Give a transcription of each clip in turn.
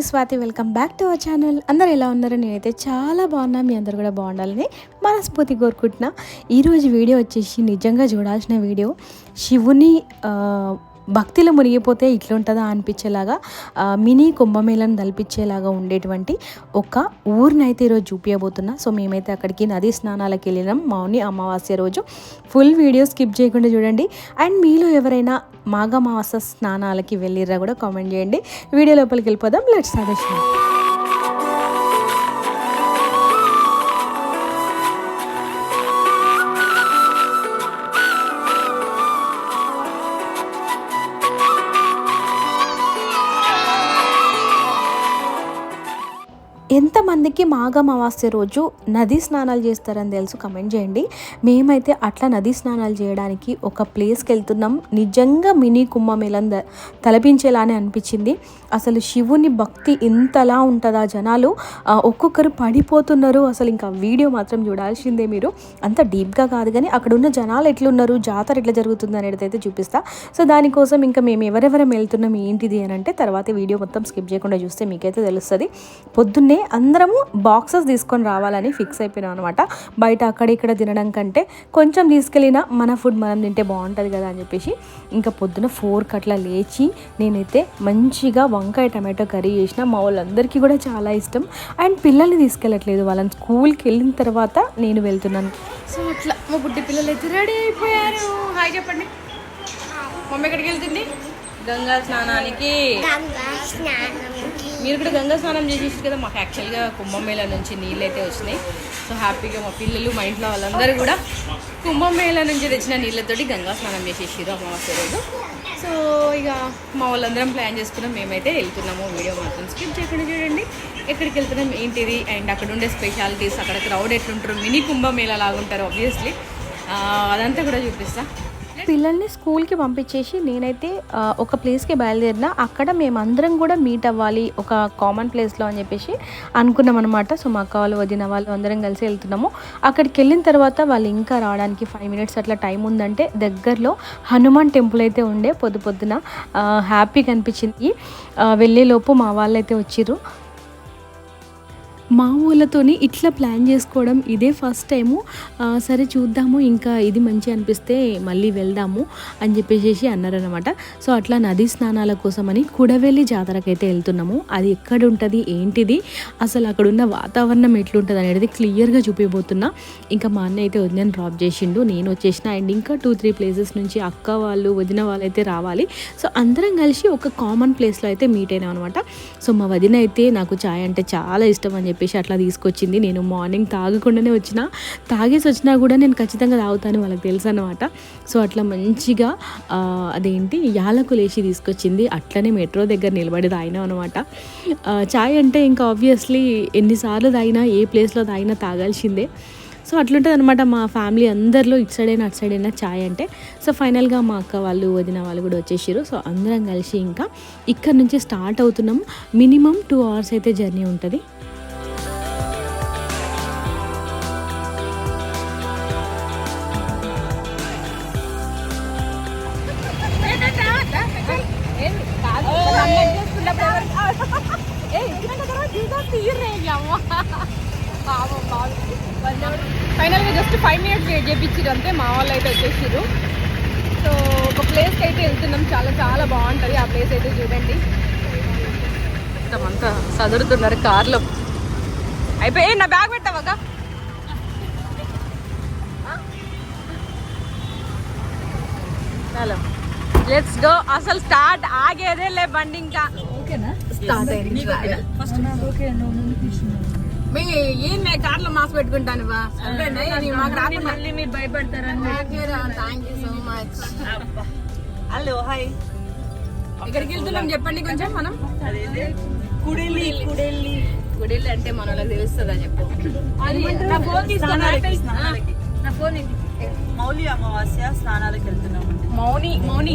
Me Swathi welcome back to our channel. అందరు ఎలా ఉన్నారు? నేనైతే చాలా బాగున్నా. మీ అందరు కూడా బాగుండాలని మనస్ఫూర్తి కోరుకుంటున్నా. ఈరోజు వీడియో వచ్చేసి నిజంగా చూడాల్సిన వీడియో. శివుని భక్తిలో మునిగిపోతే ఇట్లుంటుందా అనిపించేలాగా మినీ కుంభమేళను తలపించేలాగా ఉండేటువంటి ఒక ఊరినైతే ఈరోజు చూపించబోతున్నా సో మేమైతే అక్కడికి నదీ స్నానాలకు వెళ్ళినాం. మౌని అమావాస్య రోజు. ఫుల్ వీడియో స్కిప్ చేయకుండా చూడండి. అండ్ మీలో ఎవరైనా మాఘమాస స్నానాలకి వెళ్ళిర్రా కూడా కామెంట్ చేయండి. వీడియో లోపలికి వెళ్ళిపోదాం. లెట్స్ సజెషన్ ఎంతమందికి మాఘ అమావాస్య రోజు నదీ స్నానాలు చేస్తారని తెలుసు. కమెంట్ చేయండి. మేమైతే అట్లా నదీ స్నానాలు చేయడానికి ఒక ప్లేస్కి వెళ్తున్నాం. నిజంగా మినీ కుంభమేళం తలపించేలానే అనిపించింది. అసలు శివుని భక్తి ఇంతలా ఉంటుందా జనాలు? ఒక్కొక్కరు పడిపోతున్నారు. అసలు ఇంకా వీడియో మాత్రం చూడాల్సిందే మీరు. అంత డీప్గా కాదు కానీ అక్కడ ఉన్న జనాలు ఎట్లున్నారు? జాతర ఎట్లా జరుగుతుంది అనేది అయితే చూపిస్తా. సో దానికోసం ఇంకా మేము ఎవరెవరం వెళ్తున్నాం ఏంటిది అని అంటే తర్వాత వీడియో మొత్తం స్కిప్ చేయకుండా చూస్తే మీకైతే తెలుస్తుంది. పొద్దున్నే అందరము బాక్సెస్ తీసుకొని రావాలని ఫిక్స్ అయిపోయినాం అనమాట బయట అక్కడ ఇక్కడ తినడం కంటే కొంచెం తీసుకెళ్ళినా మన ఫుడ్ మనం తింటే బాగుంటుంది కదా అని చెప్పేసి ఇంకా పొద్దున ఫోర్ అట్లా లేచి నేనైతే మంచిగా వంకాయ టమాటో కర్రీ చేసిన. మా వాళ్ళందరికీ కూడా చాలా ఇష్టం. అండ్ పిల్లల్ని తీసుకెళ్ళట్లేదు. వాళ్ళని స్కూల్కి వెళ్ళిన తర్వాత నేను వెళ్తున్నాను. సో అట్లా మా బుడ్డి పిల్లలు అయితే రెడీ అయిపోయారు. హాయ్ చెప్పండి. మమ్మీ ఎక్కడికి వెళ్తుంది? గంగా స్నానానికి. మీరు కూడా గంగా స్నానం చేసేసి కదా మాకు యాక్చువల్గా కుంభమేళ నుంచి నీళ్ళు అయితే వచ్చినాయి. సో హ్యాపీగా మా పిల్లలు మా ఇంట్లో వాళ్ళందరూ కూడా కుంభమేళ నుంచి తెచ్చిన నీళ్ళతోటి గంగా స్నానం చేసేసారు అమావాస్య రోజు. సో ఇక మా వాళ్ళందరం ప్లాన్ చేసుకున్నాం. మేమైతే వెళ్తున్నాము. వీడియో మాత్రం స్కిప్ చేయకుండా చూడండి. ఎక్కడికి వెళ్తున్నాం ఏంటిది? అండ్ అక్కడ ఉండే స్పెషాలిటీస్ అక్కడ క్రౌడ్ ఎట్లుంటారు మినీ కుంభమేళ లాగుంటారు ఆబ్వియస్లీ అదంతా కూడా చూపిస్తా. పిల్లల్ని స్కూల్కి పంపించేసి నేనైతే ఒక ప్లేస్కి బయలుదేరిన అక్కడ మేమందరం కూడా మీట్ అవ్వాలి ఒక కామన్ ప్లేస్లో అని చెప్పేసి అనుకున్నాం అనమాట సో మా అక్క వాళ్ళు వదిన వాళ్ళు అందరం కలిసి వెళ్తున్నాము. అక్కడికి వెళ్ళిన తర్వాత వాళ్ళు ఇంకా రావడానికి ఫైవ్ మినిట్స్ అట్లా టైం ఉందంటే దగ్గరలో హనుమాన్ టెంపుల్ అయితే ఉండే పొద్దు పొద్దున హ్యాపీగా అనిపించింది. వెళ్ళేలోపు మా వాళ్ళు అయితే వచ్చిర్రు. మా ఊళ్ళతోని ఇట్లా ప్లాన్ చేసుకోవడం ఇదే ఫస్ట్ టైము. సరే చూద్దాము ఇంకా ఇది మంచి అనిపిస్తే మళ్ళీ వెళ్దాము అని చెప్పేసి అన్నారనమాట సో అట్లా నదీ స్నానాల కోసమని కుడవెల్లి జాతరకైతే వెళ్తున్నాము. అది ఎక్కడ ఉంటుంది ఏంటిది అసలు అక్కడ ఉన్న వాతావరణం ఎట్లుంటుంది అనేది క్లియర్గా చూపిపోతున్నా ఇంకా మా అన్న అయితే వదిన డ్రాప్ చేసిండు నేను వచ్చేసిన అండ్ ఇంకా టూ త్రీ ప్లేసెస్ నుంచి అక్క వాళ్ళు వదిన వాళ్ళు అయితే రావాలి. సో అందరం కలిసి ఒక కామన్ ప్లేస్లో అయితే మీట్ అయినాం అనమాట సో మా వదిన అయితే నాకు చాయ్ అంటే చాలా ఇష్టం అని చెప్పి చెప్పేసి అట్లా తీసుకొచ్చింది. నేను మార్నింగ్ తాగకుండానే వచ్చిన తాగేసి వచ్చినా కూడా నేను ఖచ్చితంగా తాగుతాను వాళ్ళకి తెలుసు అనమాట సో అట్లా మంచిగా అదేంటి యాలకులు వేసి తీసుకొచ్చింది. అట్లనే మెట్రో దగ్గర నిలబడి తాగినాం అనమాట చాయ్ అంటే ఇంకా ఆబ్వియస్లీ ఎన్నిసార్లు తాగినా ఏ ప్లేస్లో తాగినా తాగాల్సిందే. సో అట్లుంటుంది అనమాట మా ఫ్యామిలీ అందరిలో ఇటు సైడ్ అయినా అటు సైడ్ అయినా ఛాయ్ అంటే. సో ఫైనల్గా మా అక్క వాళ్ళు వదిన వాళ్ళు కూడా వచ్చేసారు సో అందరం కలిసి ఇంకా ఇక్కడ నుంచి స్టార్ట్ అవుతున్నాం మినిమం టూ అవర్స్ అయితే జర్నీ ఉంటుంది. వెయిట్ చేయించారు అంతే మా వాళ్ళు అయితే వచ్చేసారు సో ఒక ప్లేస్కి అయితే వెళ్తున్నాం. చాలా చాలా బాగుంటుంది. ఆ ప్లేస్ అయితే చూడండి. అంతా సదురుతున్నారు కార్లో. అయిపోయి నా బ్యాగ్ పెట్టావా చాలా. లెట్స్ గో అసలు స్టార్ట్ ఆగేదే లే బండి ఇంకా. స్టార్ట్ అయింది. మీ ఈయన కార్లో మాస్క్ పెట్టుకుంటాను బా. మళ్ళీ మీరు భయపడతారని thank you so much hello hi. ఎక్కడికి వెళ్తున్నాం చెప్పండి కొంచెం మనం. కుడెల్లి కుడెల్లి గుడిలు అంటే మన వాళ్ళకి తెలుస్తుందా చెప్పు? అది నా ఫోన్ నా ఫోన్ మౌలి అమావాస్య స్నానాలకు వెళ్తున్నామండి. మౌని. మౌని.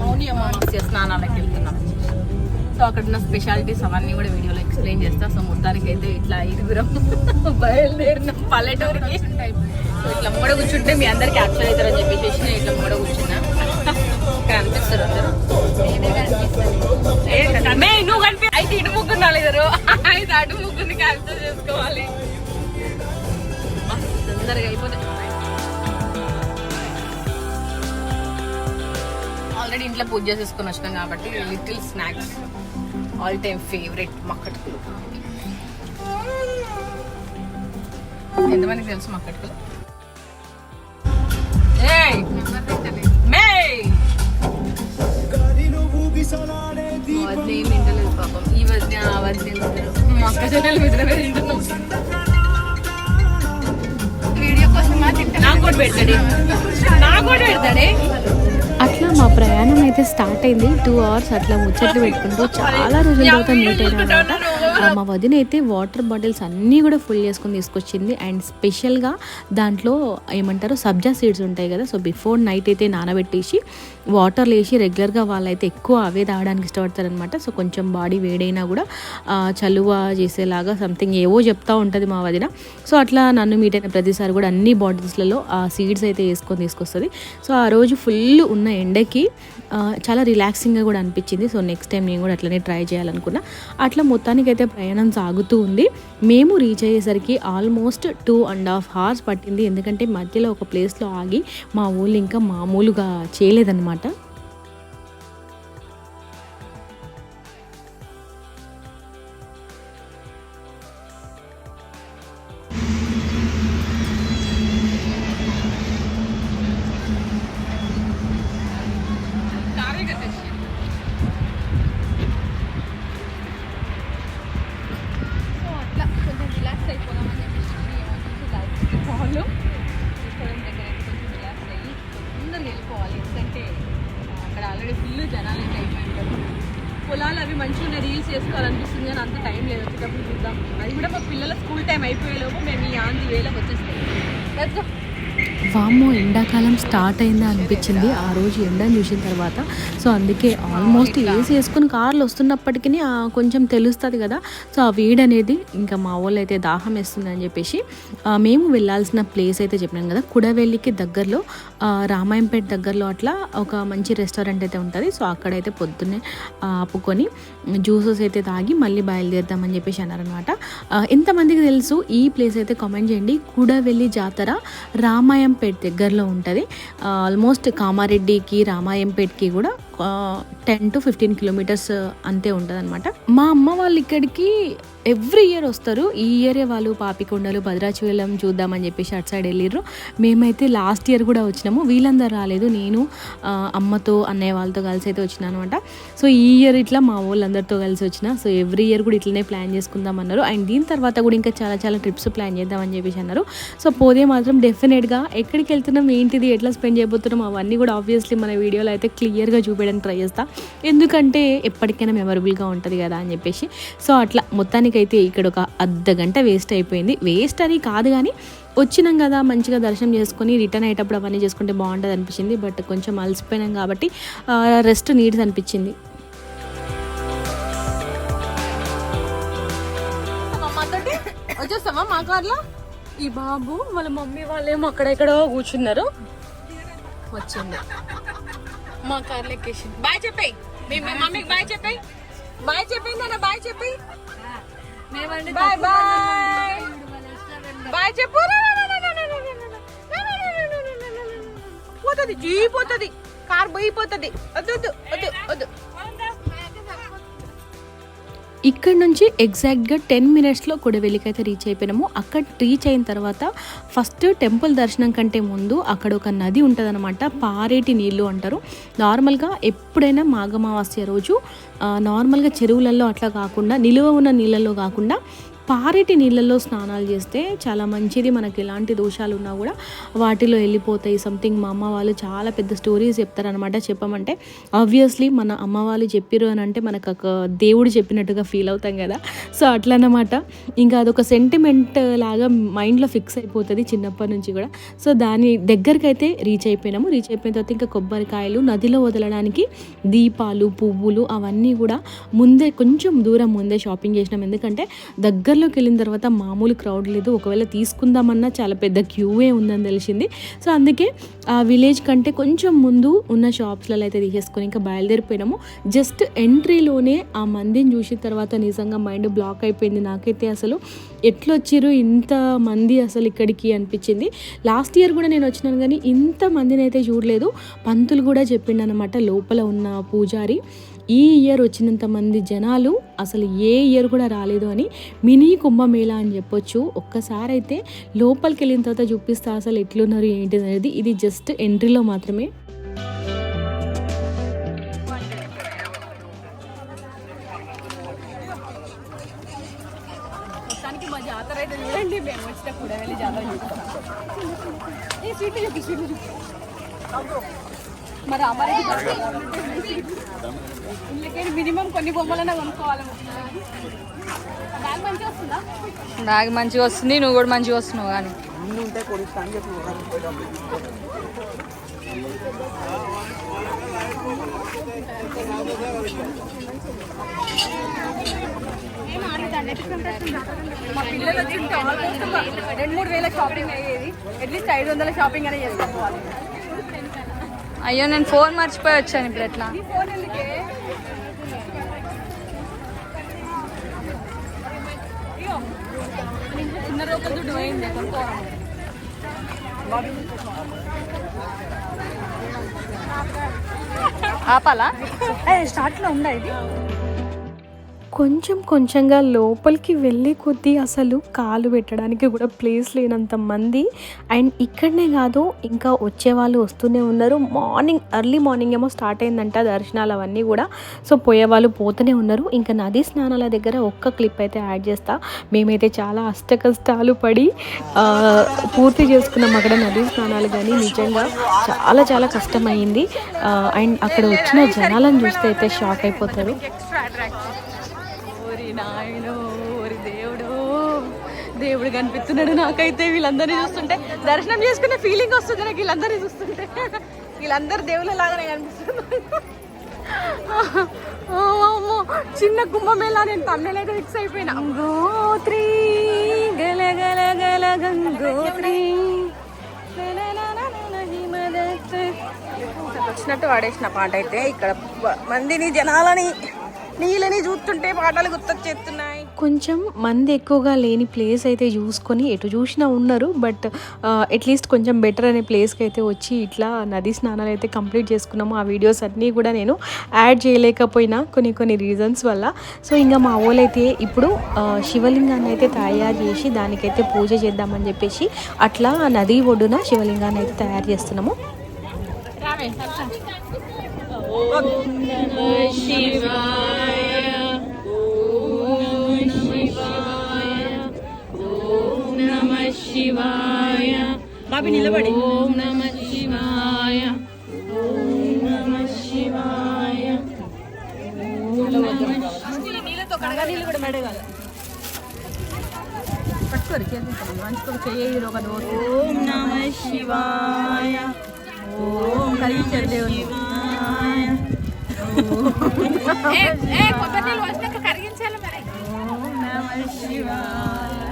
మౌని అమావాస్య స్నానాలకు వెళ్తున్నాం. సో అక్కడ ఉన్న స్పెషాలిటీస్ అవన్నీ కూడా వీడియోలో ఎక్స్ప్లెయిన్ చేస్తా. సో మొత్తానికి అయితే ఇట్లా ఇరుగురం బయలుదేరిన పల్లెటూరికి. సో ఇట్లా మూడ కూర్చుంటే మీ అందరు క్యాప్చర్ అవుతారని చెప్పేసి నేను ఇట్లా మూడ కూర్చున్నా. ఇక్కడ అనిపిస్తారు అందరూ. నువ్వు కనిపి అయితే ఇటు ముగ్గురు ఇద్దరు. అయితే అటు ముగ్గురిని క్యాప్చర్ చేసుకోవాలి. తొందరగా అయిపోతాయి ఆల్రెడీ ఇంట్లో పూజ చేసేసుకొని వచ్చినాం కాబట్టి little snacks all time favourite మక్కటికులు ఎంతమందికి తెలుసు మక్కటికులు తింటలేదు పాపం. ఈ వదిన ఆ వదిన మిత్రమే తింటున్నాం వీడియో కోసం నాకు కూడా పెడతాడే నాకు కూడా పెడతాడే. మా ప్రయాణం అయితే స్టార్ట్ అయింది. టూ అవర్స్ అట్లా ముచ్చట్లు పెట్టుకుంటూ చాలా రోజుల తర్వాత మీట్ అయినా అనమాట మా వదిన అయితే వాటర్ బాటిల్స్ అన్నీ కూడా ఫుల్ చేసుకొని తీసుకొచ్చింది. అండ్ స్పెషల్గా దాంట్లో ఏమంటారు సబ్జా సీడ్స్ ఉంటాయి కదా. సో బిఫోర్ నైట్ అయితే నానబెట్టేసి వాటర్ వేసి రెగ్యులర్గా వాళ్ళైతే ఎక్కువ అవే తాగడానికి ఇష్టపడతారనమాట సో కొంచెం బాడీ వేడైనా కూడా చలువ చేసేలాగా సంథింగ్ ఏవో చెప్తా ఉంటుంది మా వదిన. సో అట్లా నన్ను మీట్ అయిన ప్రతిసారి కూడా అన్ని బాటిల్స్లలో ఆ సీడ్స్ అయితే వేసుకొని తీసుకొస్తుంది. సో ఆ రోజు ఫుల్ ఉన్న ఎండకి ఆ, చాలా రిలాక్సింగ్గా కూడా అనిపించింది. సో నెక్స్ట్ టైం నేను కూడా అట్లనే ట్రై చేయాలనుకున్నా. అట్లా మొత్తానికైతే ప్రయాణం సాగుతూ ఉంది. మేము రీచ్ అయ్యేసరికి almost two and half hours పట్టింది. ఎందుకంటే మధ్యలో ఒక ప్లేస్లో ఆగి మా ఊళ్ళు ఇంకా మామూలుగా చేయలేదన్నమాట. అనిపించింది ఆ రోజు ఎండని చూసిన తర్వాత సో అందుకే ఆల్మోస్ట్ ఏసీ వేసుకుని కార్లు వస్తున్నప్పటికీ కొంచెం తెలుస్తుంది కదా. సో ఆ వేడి అనేది ఇంకా మా వాళ్ళు అయితే దాహం వేస్తుంది అని చెప్పేసి మేము వెళ్ళాల్సిన ప్లేస్ అయితే చెప్పినాం కదా. కుడవెల్లికి దగ్గరలో రామాయంపేట దగ్గరలో అట్లా ఒక మంచి రెస్టారెంట్ అయితే ఉంటుంది. సో అక్కడైతే పొద్దున్నే ఆపుకొని జ్యూసెస్ అయితే తాగి మళ్ళీ బయలుదేరుదామని చెప్పేసి అన్నారనమాట ఎంతమందికి తెలుసు ఈ ప్లేస్ అయితే కామెంట్ చేయండి. కుడవెల్లి జాతర రామాయంపేట దగ్గరలో ఉంటుంది. ఆల్మోస్ట్ కామారెడ్డికి రామాయంపేట్కి కూడా టెన్ టు ఫిఫ్టీన్ కిలోమీటర్స్ అంతే ఉంటుంది మా అమ్మ వాళ్ళు ఇక్కడికి ఎవ్రీ ఇయర్ వస్తారు. ఈ ఇయరే వాళ్ళు పాపికొండలు భద్రాచలం చూద్దామని చెప్పేసి అటు సైడ్ వెళ్ళిర్రు. మేమైతే లాస్ట్ ఇయర్ కూడా వచ్చినాము. వీళ్ళందరూ రాలేదు. నేను అమ్మతో అన్నయ్య వాళ్ళతో కలిసి అయితే వచ్చిన అనమాట సో ఈ ఇయర్ ఇట్లా మా వాళ్ళందరితో కలిసి వచ్చిన. సో ఎవ్రీ ఇయర్ కూడా ఇట్లనే ప్లాన్ చేసుకుందాం అన్నారు. అండ్ దీని తర్వాత కూడా ఇంకా చాలా చాలా ట్రిప్స్ ప్లాన్ చేద్దామని చెప్పేసి అన్నారు. సో పోతే మాత్రం డెఫినెట్గా ఎక్కడికి వెళ్తున్నాం ఏంటిది ఎట్లా స్పెండ్ చేయబోతున్నాం అవన్నీ కూడా ఆబ్వియస్లీ మన వీడియోలో అయితే క్లియర్గా చూపించడానికి ట్రై చేస్తా. ఎందుకంటే ఎప్పటికైనా మెమరబుల్గా ఉంటుంది కదా అని చెప్పేసి. సో అట్లా మొత్తానికి మొత్తానికైతే ఇక్కడ ఒక అర్ధ గంట వేస్ట్ అయిపోయింది. వేస్ట్ అని కాదు కానీ వచ్చినాం కదా మంచిగా దర్శనం చేసుకొని రిటర్న్ అయ్యేటప్పుడు అవన్నీ చేసుకుంటే బాగుంటుంది అనిపించింది. బట్ కొంచెం అలసిపోయినాం కాబట్టి రెస్ట్ నీడ్స్ అనిపించింది. వచ్చేస్తావా మా కార్లో? ఈ బాబు వాళ్ళ మమ్మీ వాళ్ళేమో అక్కడెక్కడో కూర్చున్నారు. వచ్చింది. మా కార్లో ఎక్కేసింది. బాయ్ చెప్పాయి. మీ మమ్మీకి బాయ్ చెప్పాయి. బాయ్ చెప్పింది bye bye bye bye bye చెప్పు పోతుంది జీ పోతుంది కార్ పోయిపోతుంది వద్దు వద్దు వద్దు వద్దు ఇక్కడ నుంచి ఎగ్జాక్ట్గా టెన్ మినిట్స్లో కొడవెల్లికైతే రీచ్ అయిపోయినాము. అక్కడ రీచ్ అయిన తర్వాత ఫస్ట్ టెంపుల్ దర్శనం కంటే ముందు అక్కడ ఒక నది ఉంటుందన్నమాట. పారేటి నీళ్ళు అంటారు. నార్మల్గా ఎప్పుడైనా మాఘమావాస్య రోజు నార్మల్గా చెరువులలో అట్లా కాకుండా నిలువ ఉన్న నీళ్ళల్లో కాకుండా పారేటి నీళ్ళల్లో స్నానాలు చేస్తే చాలా మంచిది. మనకి ఎలాంటి దోషాలు ఉన్నా కూడా వాటిలో వెళ్ళిపోతాయి. సంథింగ్ మా అమ్మ వాళ్ళు చాలా పెద్ద స్టోరీస్ చెప్తారనమాట చెప్పమంటే ఆబ్వియస్లీ మన అమ్మ వాళ్ళు చెప్పిరు అని అంటే మనకు ఒక దేవుడు చెప్పినట్టుగా ఫీల్ అవుతాం కదా. సో అట్లా అన్నమాట ఇంకా అదొక సెంటిమెంట్ లాగా మైండ్లో ఫిక్స్ అయిపోతుంది చిన్నప్పటి నుంచి కూడా. సో దాని దగ్గరికి అయితే రీచ్ అయిపోయినాము. రీచ్ అయిపోయిన తర్వాత ఇంకా కొబ్బరికాయలు నదిలో వదలడానికి దీపాలు పువ్వులు అవన్నీ కూడా ముందే కొంచెం దూరం ముందే షాపింగ్ చేసినాం. ఎందుకంటే దగ్గరలోకి వెళ్ళిన తర్వాత మామూలు క్రౌడ్ లేదు. ఒకవేళ తీసుకుందామన్నా చాలా పెద్ద క్యూవే ఉందని తెలిసింది. సో అందుకే ఆ విలేజ్ కంటే కొంచెం ముందు ఉన్న షాప్స్లలో అయితే తీసేసుకొని ఇంకా బయలుదేరిపోయినాము. జస్ట్ ఎంట్రీలోనే ఆ మందిని చూసిన తర్వాత నిజంగా మైండ్ బ్లాక్ అయిపోయింది. నాకైతే అసలు ఎట్లొచ్చారు ఇంత మంది అసలు ఇక్కడికి అనిపించింది. లాస్ట్ ఇయర్ కూడా నేను వచ్చినాను కానీ ఇంత మందిని అయితే చూడలేదు. పంతులు కూడా చెప్పిండు అనమాట లోపల ఉన్న పూజారి ఈ ఇయర్ వచ్చినంత మంది జనాలు అసలు ఏ ఇయర్ కూడా రాలేదు అని మినీ కుంభమేళా అని చెప్పొచ్చు. ఒక్కసారి అయితే లోపలికి వెళ్ళిన తర్వాత చూపిస్తా అసలు ఎట్లున్నారు ఏంటి అనేది ఇది జస్ట్ ఎంట్రీలో మాత్రమే. మా జాతర అయితే చూడండి మేము వచ్చిన కూడా జాతర చూస్తాం మరి ఇళ్ళకి మినిమం కొన్ని బొమ్మలైనా కొనుక్కోవాలి బ్యాగ్ మంచిగా వస్తుందా? బ్యాగ్ మంచిగా వస్తుంది నువ్వు కూడా మంచిగా వస్తున్నావు కానీ. మా పిల్లలు వచ్చి ఆల్మోస్ట్ ఒక రెండు మూడు వేల షాపింగ్ అయ్యేది. అట్లీస్ట్ ఐదు వందల షాపింగ్ అనే చేసుకోవాలి అయ్యో నేను ఫోన్ మర్చిపోయి వచ్చాను ఇప్పుడు ఎట్లా? ఆపాలా? స్టార్ట్లో ఉందా ఇది? కొంచెం కొంచెంగా లోపలికి వెళ్ళే కొద్దీ అసలు కాలు పెట్టడానికి కూడా ప్లేస్ లేనంత మంది. అండ్ ఇక్కడనే కాదు ఇంకా వచ్చే వాళ్ళు వస్తూనే ఉన్నారు. మార్నింగ్ ఎర్లీ మార్నింగ్ ఏమో స్టార్ట్ అయిందంట దర్శనాలు అవన్నీ కూడా. సో పోయే వాళ్ళు పోతూనే ఉన్నారు. ఇంకా నదీ స్నానాల దగ్గర ఒక్క క్లిప్ అయితే యాడ్ చేస్తా. మేమైతే చాలా అష్ట కష్టాలు పడి పూర్తి చేసుకున్నాం అక్కడ నదీ స్నానాలు కానీ నిజంగా చాలా చాలా కష్టమైంది. అండ్ అక్కడ వచ్చిన జనాలను చూస్తే అయితే షాక్ అయిపోతారు. నాయనో ఓరి దేవుడు. దేవుడు కనిపిస్తున్నాడు నాకైతే. వీళ్ళందరినీ చూస్తుంటే దర్శనం చేసుకునే ఫీలింగ్ వస్తుంది నాకు వీళ్ళందరినీ చూస్తుంటే. వీళ్ళందరూ దేవుళ్ళ లాగానే కనిపిస్తున్నారు. చిన్న కుంభమేళా నేను తమ్ములైతే ఫిక్స్ అయిపోయినా. గోత్రి గల గల గల గంగోత్రి. వచ్చినట్టు వాడేసిన పాట అయితే ఇక్కడ మందిని జనాలని నీళ్ళని చూస్తుంటే పాటలు గుర్తొచ్చేస్తున్నాయి. కొంచెం మంది ఎక్కువగా లేని ప్లేస్ అయితే చూసుకొని ఎటు చూసినా ఉన్నారు బట్ అట్లీస్ట్ కొంచెం బెటర్ అనే ప్లేస్కి అయితే వచ్చి ఇట్లా నదీ స్నానాలు అయితే కంప్లీట్ చేసుకున్నాము. ఆ వీడియోస్ అన్నీ కూడా నేను యాడ్ చేయలేకపోయినా కొన్ని కొన్ని రీజన్స్ వల్ల. సో ఇంకా మా ఊళ్ళైతే ఇప్పుడు ఆ, శివలింగాన్ని అయితే తయారు చేసి దానికైతే పూజ చేద్దామని చెప్పేసి అట్లా నది ఒడ్డున శివలింగాన్ని అయితే తయారు చేస్తున్నాము. బాబీ నిలబడి ఓం నమ శివాయ కూడా మెడగాలి పట్టుకోరు మంచుకో చెయ్యి ఒక ఓం నమ శివాయ ఓం కలిగించారు దేవుని కొబ్బరి నీళ్ళు వచ్చినాక కరిగించాలి మరి ఓం నమ శివాయ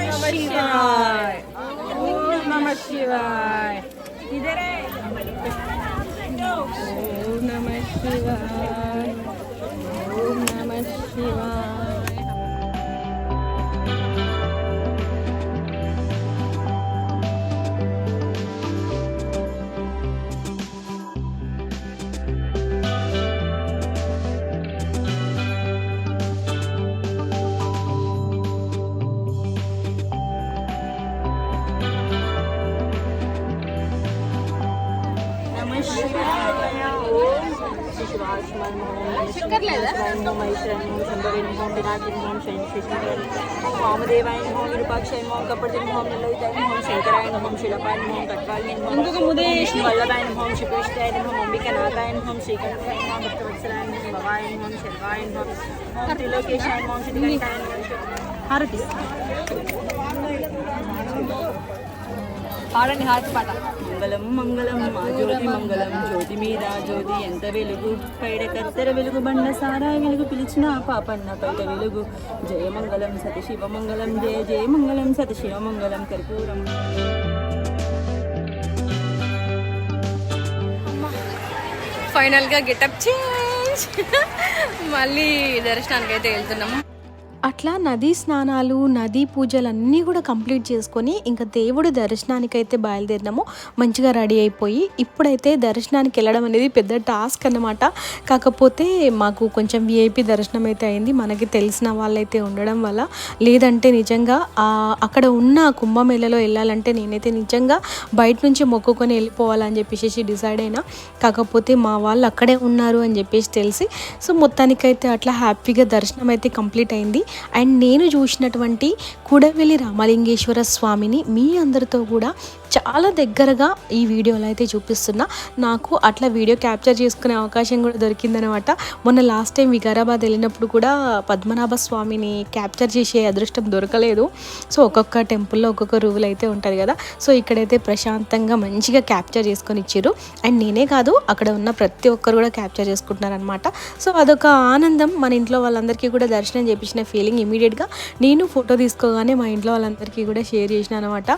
నమ శివాయ ఓం నమ శివాయ ఇదరే ఓం నమ శివాయ ఓం నమ శివాయ ఓం శంకర్లేదా ఓం మహేశ్వరాయ ఓం శంభవే ఓం వినాయకుని ఓం శంకరాయ వామదేవాయ ఓం విరూపాక్షాయ ఓం కపర్దిని ఓం నిలయితాయ ఓం శంకరాయ ఓం శిలపాయ ఓం కట్వాలిని ఓం ఇంకొక ముదే వల్లభాయ ఓం శ్రీకృష్ణాయ ఓం అంబికనాథాయ ఓం శ్రీకంఠాయ ఓం భక్తవత్సలాయ ఓం భవాయ ఓం శర్వాయ ఓం ఓం త్రిలోకేశాయ ఓం శ్రీకంఠాయ హారతి పాడండి హారతి పాట. మంగళం మంగళం మా జ్యోతి మంగళం. జ్యోతి మీద జ్యోతి ఎంత వెలుగు? పైడ కత్తెర వెలుగు బండ సారా వెలుగు పిలిచిన పాపన్న పైట వెలుగు. జయ మంగళం సతి శివ మంగళం జయ జయ మంగళం సతి శివ మంగళం కర్పూరం. ఫైనల్గా గెటప్ చేంజ్. మళ్ళీ దర్శనానికి అయితే వెళ్తున్నాము. అట్లా నదీ స్నానాలు నదీ పూజలు అన్నీ కూడా కంప్లీట్ చేసుకొని ఇంకా దేవుడి దర్శనానికి అయితే బయలుదేరినాము. మంచిగా రెడీ అయిపోయి ఇప్పుడైతే దర్శనానికి వెళ్ళడం అనేది పెద్ద టాస్క్ అన్నమాట. కాకపోతే మాకు కొంచెం విఐపి దర్శనం అయితే అయింది. మనకి తెలిసిన వాళ్ళైతే ఉండడం వల్ల. లేదంటే నిజంగా అక్కడ ఉన్న కుంభమేళలో వెళ్ళాలంటే నేనైతే నిజంగా బయట నుంచి మొక్కుకొని వెళ్ళిపోవాలని చెప్పేసి డిసైడ్ అయినా. కాకపోతే మా వాళ్ళు అక్కడే ఉన్నారు అని చెప్పేసి తెలిసి సో మొత్తానికైతే అట్లా హ్యాపీగా దర్శనం అయితే కంప్లీట్ అయింది. అండ్ నేను చూసినటువంటి కుడవెల్లి రామలింగేశ్వర స్వామిని మీ అందరితో కూడా చాలా దగ్గరగా ఈ వీడియోలో అయితే చూపిస్తున్నా. నాకు అట్లా వీడియో క్యాప్చర్ చేసుకునే అవకాశం కూడా దొరికిందనమాట. మొన్న లాస్ట్ టైం వికారాబాద్ వెళ్ళినప్పుడు కూడా పద్మనాభ స్వామిని క్యాప్చర్ చేసే అదృష్టం దొరకలేదు. సో ఒక్కొక్క టెంపుల్లో ఒక్కొక్క రూల్ అయితే ఉంటుంది కదా. సో ఇక్కడైతే ప్రశాంతంగా మంచిగా క్యాప్చర్ చేసుకొని ఇచ్చారు. అండ్ నేనే కాదు అక్కడ ఉన్న ప్రతి ఒక్కరు కూడా క్యాప్చర్ చేసుకుంటున్నారనమాట. సో అదొక ఆనందం. మన ఇంట్లో వాళ్ళందరికీ కూడా దర్శనం చేపించిన ఫీలింగ్ ఇమీడియట్గా. నేను ఫోటో తీసుకోగానే మా ఇంట్లో వాళ్ళందరికీ కూడా షేర్ చేసిన అనమాట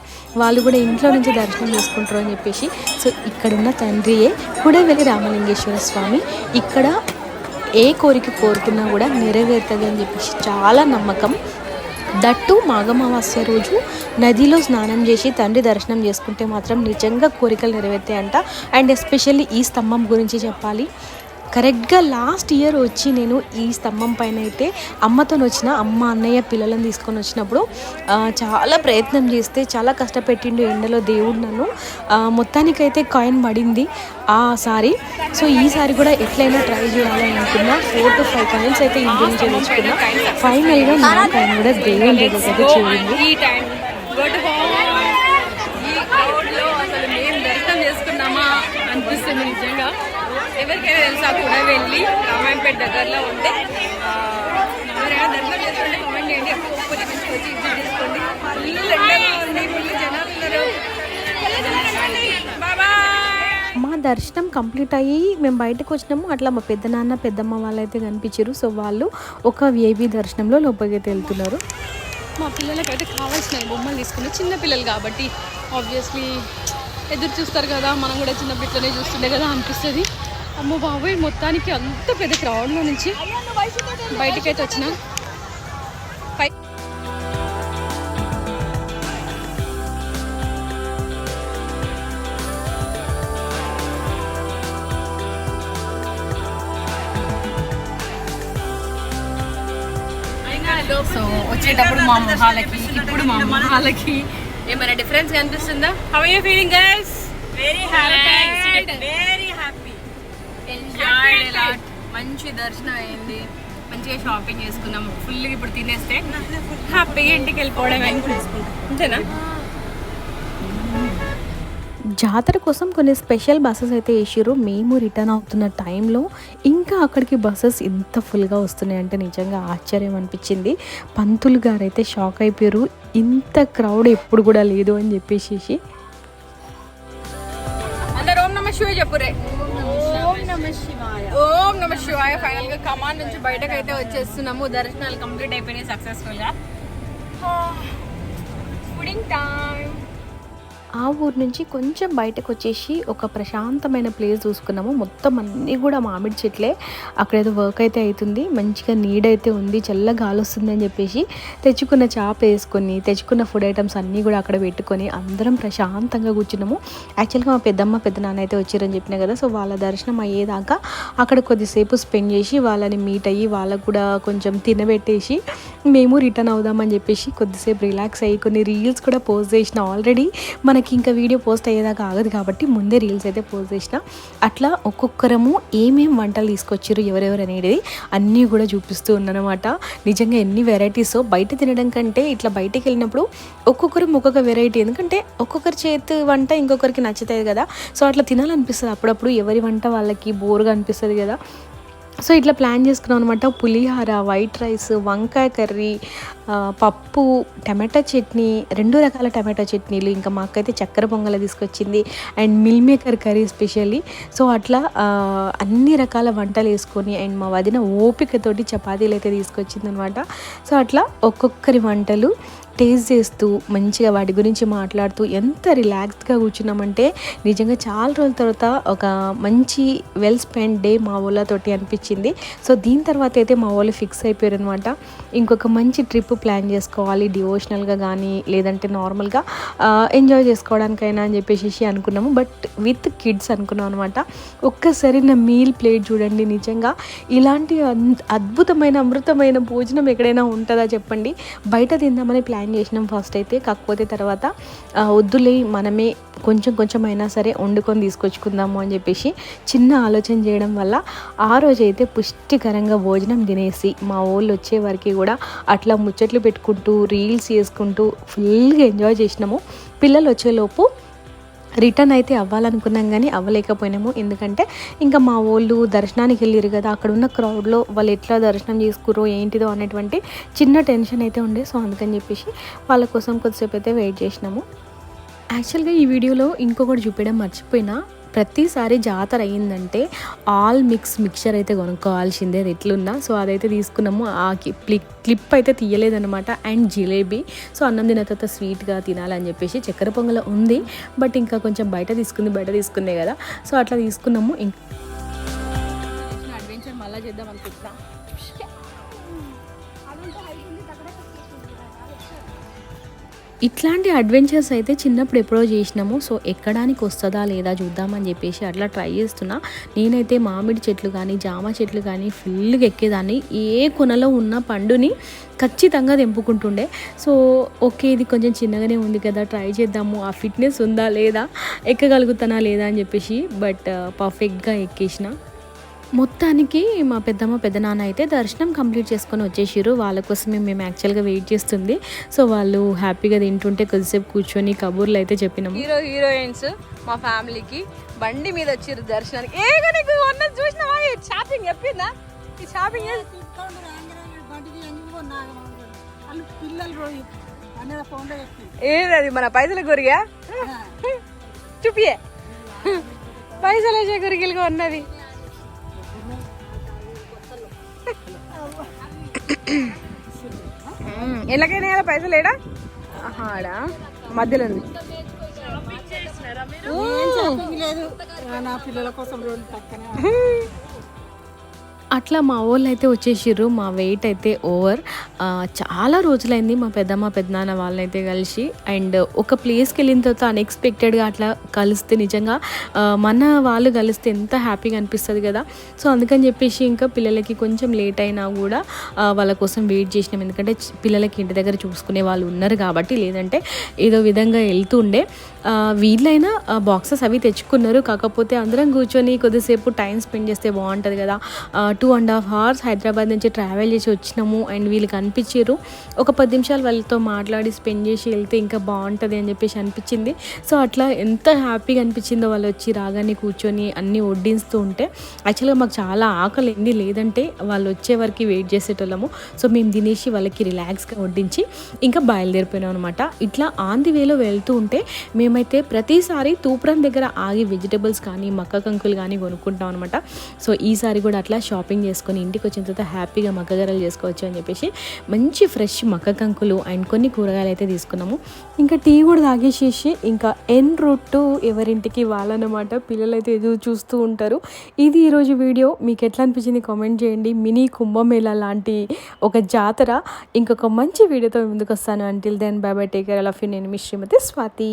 వాళ్ళు కూడా ఇంట్లో నుంచి దర్శనం చేసుకుంటారు అని చెప్పేసి. సో ఇక్కడున్న తండ్రియే కూడవెల్లి రామలింగేశ్వర స్వామి. ఇక్కడ ఏ కోరిక కోరుకున్నా కూడా నెరవేరుతుంది అని చెప్పేసి చాలా నమ్మకం. దట్టు మాఘమావాస్య రోజు నదిలో స్నానం చేసి తండ్రి దర్శనం చేసుకుంటే మాత్రం నిజంగా కోరికలు నెరవేర్తాయంట. అండ్ ఎస్పెషల్లీ ఈ స్తంభం గురించి చెప్పాలి. కరెక్ట్గా లాస్ట్ ఇయర్ వచ్చి నేను ఈ స్తంభం పైన అయితే అమ్మతో వచ్చిన అమ్మ అన్నయ్య పిల్లలను తీసుకొని వచ్చినప్పుడు చాలా ప్రయత్నం చేస్తే చాలా కష్టపెట్టిండు ఎండలో దేవుడు నన్ను. మొత్తానికైతే కాయిన్ పడింది ఆ సారి. సో ఈసారి కూడా ఎట్లయినా ట్రై చేయాలని అనుకున్నా ఫోర్ టు ఫైవ్ కాయిన్స్ అయితే ఇంటి నుంచి తెచ్చుకున్నా ఫైనల్గా నా కాయిన్ కూడా అయితే చేరింది ఈ టైం గుడ్ ఈ క్రౌడ్లో అసలు మేము దర్శనం చేసుకున్నామా అనిపిస్తుంది నిజంగా తెలుసా కూడా వెళ్ళి రామాయణపేట దగ్గరలో ఉంటే ఎవరైనా దర్శనం చేసుకుంటే కామెంట్ చేయండి. ఫుల్ ఎండగా ఉంది ఫుల్ జనాలు ఉన్నారు. మా దర్శనం కంప్లీట్ అయ్యి మేము బయటకు వచ్చినాము. అట్లా మా పెద్దనాన్న పెద్దమ్మ వాళ్ళైతే కనిపించారు. సో వాళ్ళు ఒక విఐపి దర్శనంలో లోపలికి వెళ్తున్నారు. మా పిల్లలకైతే కావాల్సిన బొమ్మలు తీసుకుని చిన్న పిల్లలు కాబట్టి ఆబ్వియస్లీ ఎదురు చూస్తారు కదా. మనం కూడా చిన్న పిల్లలే చూస్తుండే కదా అనిపిస్తుంది. అమ్మో బాబోయ్ మొత్తానికి అంత పెద్ద క్రౌడ్లో నుంచి బయటకైతే వచ్చిన. సో వచ్చేటప్పుడు మా మొహాలకి ఇప్పుడు మా మొహాలకి ఏమైనా డిఫరెన్స్ కనిపిస్తుందా? How you feeling guys very Relaxed. Very happy మంచి దర్శనం అయింది. మంచిగా షాపింగ్ చేసుకున్నాం ఫుల్గా ఇప్పుడు తినేస్తే హ్యాపీగా ఇంటికి వెళ్ళిపోవడం అంతేనా? జాతర కోసం కొన్ని స్పెషల్ బస్సెస్ అయితే వేసారు మేము రిటర్న్ అవుతున్న టైంలో ఇంకా అక్కడికి బస్సెస్ ఇంత ఫుల్గా వస్తున్నాయంటే నిజంగా ఆశ్చర్యం అనిపించింది. పంతులు గారు అయితే షాక్ అయిపోయారు. ఇంత క్రౌడ్ ఎప్పుడు కూడా లేదు అని చెప్పేసి అందరు ఓం నమ శివాయ చెప్పురే ఓం నమ శివాయ. ఫైనల్గా కమాండ్ నుంచి బయటకు అయితే వచ్చేస్తున్నాము. దర్శనాలు కంప్లీట్ అయిపోయినాయి సక్సెస్ఫుల్గా ఫుడింగ్ టైం. ఆ ఊరు నుంచి కొంచెం బయటకు వచ్చేసి ఒక ప్రశాంతమైన ప్లేస్ చూసుకున్నాము. మొత్తం అన్నీ కూడా మామిడి చెట్లే. అక్కడ ఏదో వర్క్ అయితే అవుతుంది మంచిగా నీడ్ అయితే ఉంది. చల్ల గాలి వస్తుంది అని చెప్పేసి తెచ్చుకున్న చాప వేసుకొని తెచ్చుకున్న ఫుడ్ ఐటమ్స్ అన్నీ కూడా అక్కడ పెట్టుకొని అందరం ప్రశాంతంగా కూర్చున్నాము. యాక్చువల్గా మా పెద్దమ్మ పెద్దనాన్న అయితే వచ్చారని చెప్పిన కదా సో వాళ్ళ దర్శనం అయ్యేదాకా అక్కడ కొద్దిసేపు స్పెండ్ చేసి వాళ్ళని మీట్ అయ్యి వాళ్ళకు కూడా కొంచెం తినబెట్టేసి మేము రిటర్న్ అవుదామని చెప్పేసి కొద్దిసేపు రిలాక్స్ అయ్యి కొన్ని రీల్స్ కూడా పోస్ట్ చేసిన. ఆల్రెడీ మనకి మనకి ఇంకా వీడియో పోస్ట్ అయ్యేదాకా ఆగదు కాబట్టి ముందే రీల్స్ అయితే పోస్ట్ చేసిన. అట్లా ఒక్కొక్కరము ఏమేం వంటలు తీసుకొచ్చారు ఎవరెవరు అనేది అన్నీ కూడా చూపిస్తూ ఉన్నానమాట నిజంగా ఎన్ని వెరైటీస్ బయట తినడం కంటే ఇట్లా బయటకు వెళ్ళినప్పుడు ఒక్కొక్కరు ఒక్కొక్క వెరైటీ ఎందుకంటే ఒక్కొక్కరి చేతి వంట ఇంకొకరికి నచ్చుతుంది కదా. సో అట్లా తినాలనిపిస్తుంది. అప్పుడప్పుడు ఎవరి వంట వాళ్ళకి బోర్గా అనిపిస్తుంది కదా. సో ఇట్లా ప్లాన్ చేసుకున్నాం అనమాట పులిహార వైట్ రైస్ వంకాయ కర్రీ పప్పు టమాటా చట్నీ రెండు రకాల టమాటా చట్నీలు. ఇంకా మాకైతే చక్కెర పొంగల తీసుకొచ్చింది and meal maker curry specially. So అట్లా అన్ని రకాల వంటలు వేసుకొని అండ్ మా వదిన ఓపికతోటి చపాతీలు అయితే తీసుకొచ్చింది అనమాట సో అట్లా ఒక్కొక్కరి వంటలు. టేస్ట్ చేస్తూ మంచిగా వాటి గురించి మాట్లాడుతూ ఎంత రిలాక్స్డ్గా కూర్చున్నామంటే నిజంగా చాలా రోజుల తర్వాత ఒక మంచి వెల్ స్పెండ్ డే మా వాళ్ళతోటి అనిపించింది. సో దీని తర్వాత అయితే మా వాళ్ళు ఫిక్స్ అయిపోయారు అనమాట ఇంకొక మంచి ట్రిప్ ప్లాన్ చేసుకోవాలి డివోషనల్గా కానీ లేదంటే నార్మల్గా ఎంజాయ్ చేసుకోవడానికైనా అని చెప్పేసి అనుకున్నాము. బట్ విత్ కిడ్స్ అనుకున్నాం అనమాట ఒక్కసారి నా మీల్ ప్లేట్ చూడండి నిజంగా ఇలాంటి అద్భుతమైన అమృతమైన భోజనం ఎక్కడైనా ఉంటుందా చెప్పండి. బయట తిందామని ప్లాన్ చేసినాం ఫస్ట్ అయితే. కాకపోతే తర్వాత వద్దులే మనమే కొంచెం కొంచెం అయినా సరే వండుకొని తీసుకొచ్చుకుందాము అని చెప్పేసి చిన్న ఆలోచన చేయడం వల్ల ఆ రోజు అయితే పుష్టికరంగా భోజనం తినేసి మా ఊళ్ళు వచ్చే వరకు కూడా అట్లా ముచ్చట్లు పెట్టుకుంటూ రీల్స్ చేసుకుంటూ ఫుల్గా ఎంజాయ్ చేసినాము. పిల్లలు వచ్చేలోపు రిటర్న్ అయితే అవ్వాలనుకున్నాం కానీ అవ్వలేకపోయినాము. ఎందుకంటే ఇంకా మా వాళ్ళు దర్శనానికి వెళ్ళారు కదా అక్కడ ఉన్న క్రౌడ్లో వాళ్ళు ఎట్లా దర్శనం చేసుకురో ఏంటిదో అనేటువంటి చిన్న టెన్షన్ అయితే ఉండే. సో అందుకని చెప్పేసి వాళ్ళ కోసం కొద్దిసేపు అయితే వెయిట్ చేసినాము. యాక్చువల్గా ఈ వీడియోలో ఇంకొకటి చూపించడం మర్చిపోయినా. ప్రతిసారి జాతర అయిందంటే ఆల్ మిక్స్ మిక్చర్ అయితే కొనుక్కోవాల్సిందే అది ఎట్లున్నా. సో అదైతే తీసుకున్నాము. ఆ క్లిప్ క్లిప్ అయితే తీయలేదనమాట అండ్ జిలేబీ. సో అన్నం తిన్న తర్వాత స్వీట్గా తినాలని చెప్పేసి చక్కెర పొంగల ఉంది. బట్ ఇంకా కొంచెం బయట తీసుకుంది బయట తీసుకుందే కదా. సో అట్లా తీసుకున్నాము. ఇంకా అడ్వెంచర్ మళ్ళీ చేద్దాం అనుకుంటున్నా. ఇట్లాంటి అడ్వెంచర్స్ అయితే చిన్నప్పుడు ఎప్పుడో చేసినాము. సో ఎక్కడానికి వస్తుందా లేదా చూద్దామని చెప్పేసి అట్లా ట్రై చేస్తున్నా. నేనైతే మామిడి చెట్లు కానీ జామ చెట్లు కానీ ఫుల్గా ఎక్కేదాన్ని. ఏ కొనలో ఉన్న పండుని ఖచ్చితంగా తెంపుకుంటుండే. సో ఓకే ఇది కొంచెం చిన్నగానే ఉంది కదా ట్రై చేద్దాము. ఆ ఫిట్నెస్ ఉందా లేదా ఎక్కగలుగుతానా లేదా అని చెప్పేసి బట్ uh, పర్ఫెక్ట్గా ఎక్కేసిన. మొత్తానికి మా పెద్దమ్మ పెద్దనాన్న అయితే దర్శనం కంప్లీట్ చేసుకొని వచ్చేసారు వాళ్ళ కోసమే మేము యాక్చువల్గా వెయిట్ చేస్తుంది. సో వాళ్ళు హ్యాపీగా తింటుంటే కొద్దిసేపు కూర్చొని కబుర్లు అయితే చెప్పినాము. హీరో హీరోయిన్స్ మా ఫ్యామిలీకి బండి మీద వచ్చిర్రు దర్శనానికి. ఏ చూసినావా? షాపింగ్ చెప్పిందా? ఈ షాపింగ్ ఏది మన పైసల గురిగా చూపియే. పైసలు గురిగిలుగా ఉన్నది. ఎలాగైనా ఇలా పైసలు ఏడా ఆడా? మధ్యలో ఉంది. లేదు. నా పిల్లల కోసం రోజు పక్కనే అట్లా మా వాళ్ళు అయితే వచ్చేసారు మా వెయిట్ అయితే ఓవర్. చాలా రోజులైంది మా పెద్దమ్మ పెద్దనాన్న వాళ్ళనైతే కలిసి. అండ్ ఒక ప్లేస్కి వెళ్ళిన తర్వాత అన్ఎక్స్పెక్టెడ్గా అట్లా కలిస్తే నిజంగా మన వాళ్ళు కలిస్తే ఎంత హ్యాపీగా అనిపిస్తుంది కదా. సో అందుకని చెప్పేసి ఇంకా పిల్లలకి కొంచెం లేట్ అయినా కూడా వాళ్ళ కోసం వెయిట్ చేసినాం. ఎందుకంటే పిల్లలకి ఇంటి దగ్గర చూసుకునే వాళ్ళు ఉన్నారు కాబట్టి లేదంటే ఏదో విధంగా వెళ్తుండే. వీళ్ళైనా బాక్సెస్ అవి తెచ్చుకున్నారు. కాకపోతే అందరం కూర్చొని కొద్దిసేపు టైం స్పెండ్ చేస్తే బాగుంటుంది కదా. Two and half hours Hyderabad నుంచి ట్రావెల్ చేసి వచ్చినాము. అండ్ వీళ్ళు కనిపించారు ఒక పది నిమిషాలు వాళ్ళతో మాట్లాడి స్పెండ్ చేసి వెళ్తే ఇంకా బాగుంటుంది అని చెప్పేసి అనిపించింది. సో అట్లా ఎంత హ్యాపీగా అనిపించిందో వాళ్ళు వచ్చి రాగానే కూర్చొని అన్నీ వడ్డిస్తూ ఉంటే యాక్చువల్గా మాకు చాలా ఆకలి ఏంది లేదంటే వాళ్ళు వచ్చే వరకు వెయిట్ చేసేటోళ్ళము. సో మేము తినేసి వాళ్ళకి రిలాక్స్గా వడ్డించి ఇంకా బయలుదేరిపోయినాం అనమాట ఇట్లా ఆన్ ది వేలో వెళ్తూ ఉంటే మేము మేమైతే ప్రతిసారి తూప్రం దగ్గర ఆగి వెజిటబుల్స్ కానీ మక్క కంకులు కానీ కొనుక్కుంటాం అనమాట సో ఈసారి కూడా అట్లా షాపింగ్ చేసుకొని ఇంటికి వచ్చిన తర్వాత హ్యాపీగా మక్కగరలు చేసుకోవచ్చు అని చెప్పేసి మంచి ఫ్రెష్ మక్క కంకులు అండ్ కొన్ని కూరగాయలు అయితే తీసుకున్నాము. ఇంకా టీ కూడా తాగేసేసి ఇంకా ఎన్ రూట్ ఎవరింటికి వాళ్ళనమాట పిల్లలు అయితే ఎదురు చూస్తూ ఉంటారు. ఇది ఈరోజు వీడియో. మీకు ఎట్లా అనిపించింది కామెంట్ చేయండి. మినీ కుంభమేళా లాంటి ఒక జాతర. ఇంకొక మంచి వీడియోతో ముందుకు వస్తాను. Until then bye bye take care అలా ఆఫ్ నేను మీ శ్రీమతి స్వాతి.